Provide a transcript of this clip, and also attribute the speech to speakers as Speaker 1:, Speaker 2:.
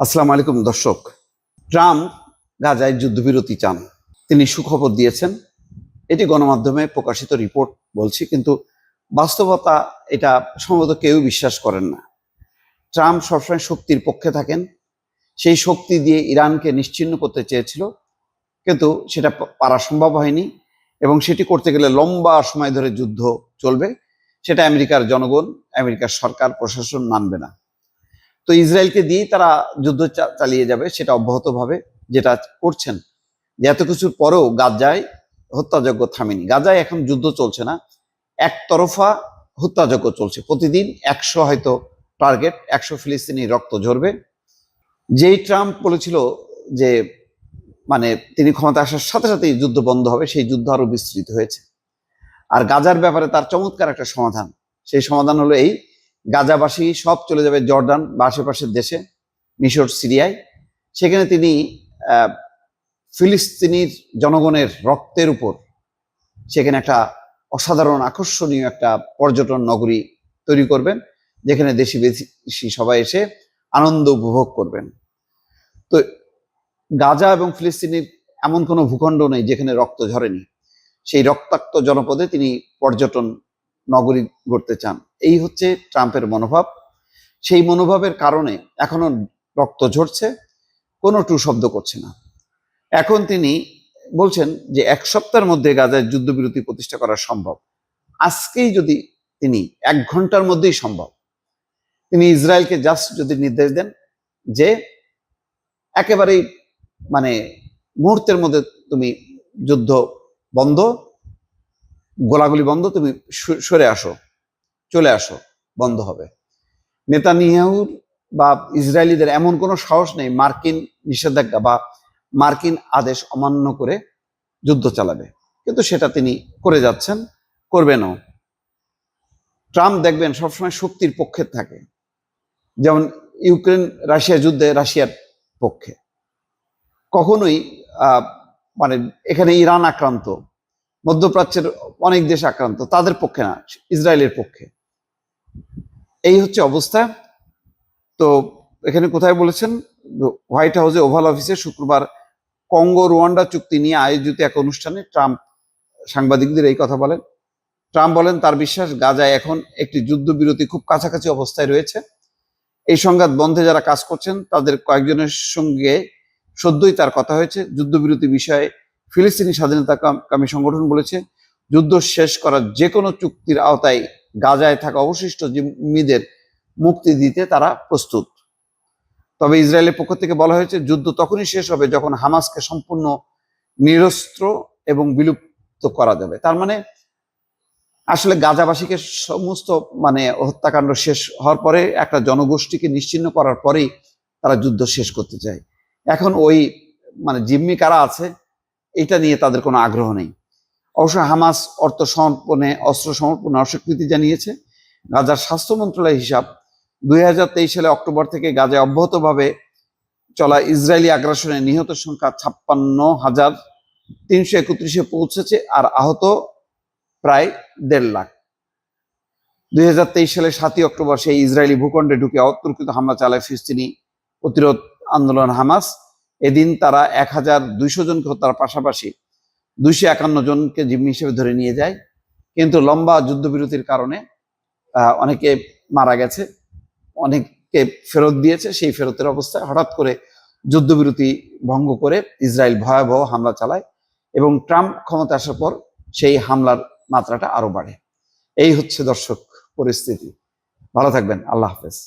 Speaker 1: আসসালামু আলাইকুম, দর্শক। ট্রাম্প গাজায় যুদ্ধবিরতি চান। তিনি সুখবর দিয়েছেন। এটি গণমাধ্যমে প্রকাশিত রিপোর্ট বলছি, কিন্তু বাস্তবতা এটা সম্ভবত কেউ বিশ্বাস করেন না। ট্রাম্প সবসময় শক্তির পক্ষে থাকেন। সেই শক্তি দিয়ে ইরানকে নিশ্চিহ্ন করতে চেয়েছিল, কিন্তু সেটা পারা সম্ভব হয়নি এবং সেটি করতে গেলে লম্বা সময় ধরে যুদ্ধ চলবে। সেটা আমেরিকার জনগণ, আমেরিকার সরকার, প্রশাসন মানবে না। তো ইসরায়েলকে দিয়েই তারা যুদ্ধ চালিয়ে যাবে, সেটা অব্যাহতভাবে যেটা করছেন। এত কিছুর পরেও গাজায় হত্যাযজ্ঞ থামেনি। গাজায় এখন যুদ্ধ চলছে না। একতরফা হত্যাযজ্ঞ চলছে। প্রতিদিন একশো হয়তো টার্গেট, একশো ফিলিস্তিনি রক্ত ঝরবে। যেই ট্রাম্প বলেছিল যে মানে তিনি ক্ষমতা আসার সাথে সাথেই যুদ্ধ বন্ধ হবে, সেই যুদ্ধ আরও বিস্তৃত হয়েছে। আর গাজার ব্যাপারে তার চমৎকার একটা সমাধান। সেই সমাধান হলো এই গাজাবাসী সব চলে যাবে জর্ডান বা আশেপাশের দেশে, মিশর, সিরিয়ায়। সেখানে তিনি ফিলিস্তিনির জনগণের রক্তের উপর সেখানে একটা অসাধারণ আকর্ষণীয় একটা পর্যটন নগরী তৈরি করবেন, যেখানে দেশি বিদেশি সবাই এসে আনন্দ উপভোগ করবেন। তো গাজা এবং ফিলিস্তিনির এমন কোনো ভূখণ্ড নেই যেখানে রক্ত ঝরেনি। সেই রক্তাক্ত জনপদে তিনি পর্যটন নগরী গড়তে চান। এই হচ্ছে ট্রাম্পের মনোভাব। সেই মনোভাবের কারণে এখনও রক্ত ঝরছে, কোনো টু শব্দ করছে না। এখন তিনি বলছেন যে এক সপ্তাহের মধ্যে গাজায় যুদ্ধবিরতি প্রতিষ্ঠা করা সম্ভব। আজকেই যদি তিনি এক ঘণ্টার মধ্যেই সম্ভব। তিনি ইসরায়েলকে জাস্ট যদি নির্দেশ দেন যে একেবারেই মানে মুহূর্তের মধ্যে তুমি যুদ্ধ বন্ধ, গোলাগুলি বন্ধ, তুমি সরে আসো। চলে আসো, বন্ধ হবে। নেতানিয়াহুর বা ইসরায়েলিদের এমন কোনো সাহস নেই মার্কিন নিষেধাজ্ঞা বা মার্কিন আদেশ অমান্য করে যুদ্ধ চালাবে। কিন্তু সেটা তিনি করে যাচ্ছেন, করবেনও। ট্রাম্প দেখবেন সবসময় শক্তির পক্ষে থাকে। যেমন ইউক্রেন রাশিয়া যুদ্ধে রাশিয়ার পক্ষে। কখনোই মানে এখানে ইরান আক্রান্ত, মধ্যপ্রাচ্যের অনেক দেশ আক্রান্ত, তাদের পক্ষে না, ইসরায়েলের পক্ষে। এই হচ্ছে অবস্থা। তো এখানে কোথায় বলেছেন? হোয়াইট হাউসে ওভাল অফিসে শুক্রবার কঙ্গো রুয়ান্ডা চুক্তি নিয়ে আয়োজিত এক অনুষ্ঠানে ট্রাম্প সাংবাদিকদের এই কথা বলেন। ট্রাম্প বলেন, তার বিশ্বাস, গাজায় এখন একটি যুদ্ধবিরতি খুব কাছাকাছি অবস্থায় রয়েছে। এই সংঘাত বন্ধে যারা কাজ করছেন, তাদের কয়েকজনের সঙ্গে সদ্যই তার কথা হয়েছে। যুদ্ধবিরতি বিষয়ে ফিলিস্তিনি স্বাধীনতা কাম- সংগঠন বলেছে, যুদ্ধ শেষ করার যে কোনো চুক্তির আওতায় গাজায় থাকা অবশিষ্ট জিম্মিদের মুক্তি দিতে তারা প্রস্তুত। তবে ইসরায়েলের পক্ষ থেকে বলা হয়েছে, যুদ্ধ তখনই শেষ হবে যখন হামাসকে সম্পূর্ণ নিরস্ত্র এবং বিলুপ্ত করা যাবে। তার মানে আসলে গাজাবাসীকে সমস্ত মানে হত্যাকাণ্ড শেষ হওয়ার পরে একটা জনগোষ্ঠীকে নিশ্চিহ্ন করার পরেই তারা যুদ্ধ শেষ করতে চায়। এখন ওই মানে জিম্মি কারা আছে, এটা নিয়ে তাদের কোনো আগ্রহ নেই। অবশ্য হামাস অর্থ সমর্পণে, অস্ত্র সমর্পণে অস্বীকৃতি জানিয়েছে। গাজার স্বাস্থ্য মন্ত্রণালয়ের হিসাব, দুই হাজার তেইশ সালে অক্টোবর থেকে গাজায় অব্যাহতভাবে চলা ইসরায়েলি আগ্রাসনে নিহত সংখ্যা ছাপ্পান্ন হাজার তিনশো একত্রিশে পৌঁছেছে আর আহত প্রায় দেড় লাখ। দুই হাজার তেইশ সালে সাতই অক্টোবর সেই ইসরায়েলি ভূখণ্ডে ঢুকে অতর্কিত হামলা চালায় ফিস্তিনি প্রতিরোধ আন্দোলন হামাস। এদিন তারা এক হাজার দুইশো জনকে হত্যার পাশাপাশি দুইশো একান্ন জনকে জিম্মি হিসেবে ধরে নিয়ে যায়। কিন্তু লম্বা যুদ্ধবিরতির কারণে অনেকে মারা গেছে, অনেককে ফেরত দিয়েছে। সেই ফেরতের অবস্থায় হঠাৎ করে যুদ্ধবিরতি ভঙ্গ করে ইসরায়েল ভয়াবহ হামলা চালায় এবং ট্রাম্প ক্ষমতা আসার পর সেই হামলার মাত্রাটা আরও বাড়ে। এই হচ্ছে দর্শক পরিস্থিতি। ভালো থাকবেন। আল্লাহ হাফেজ।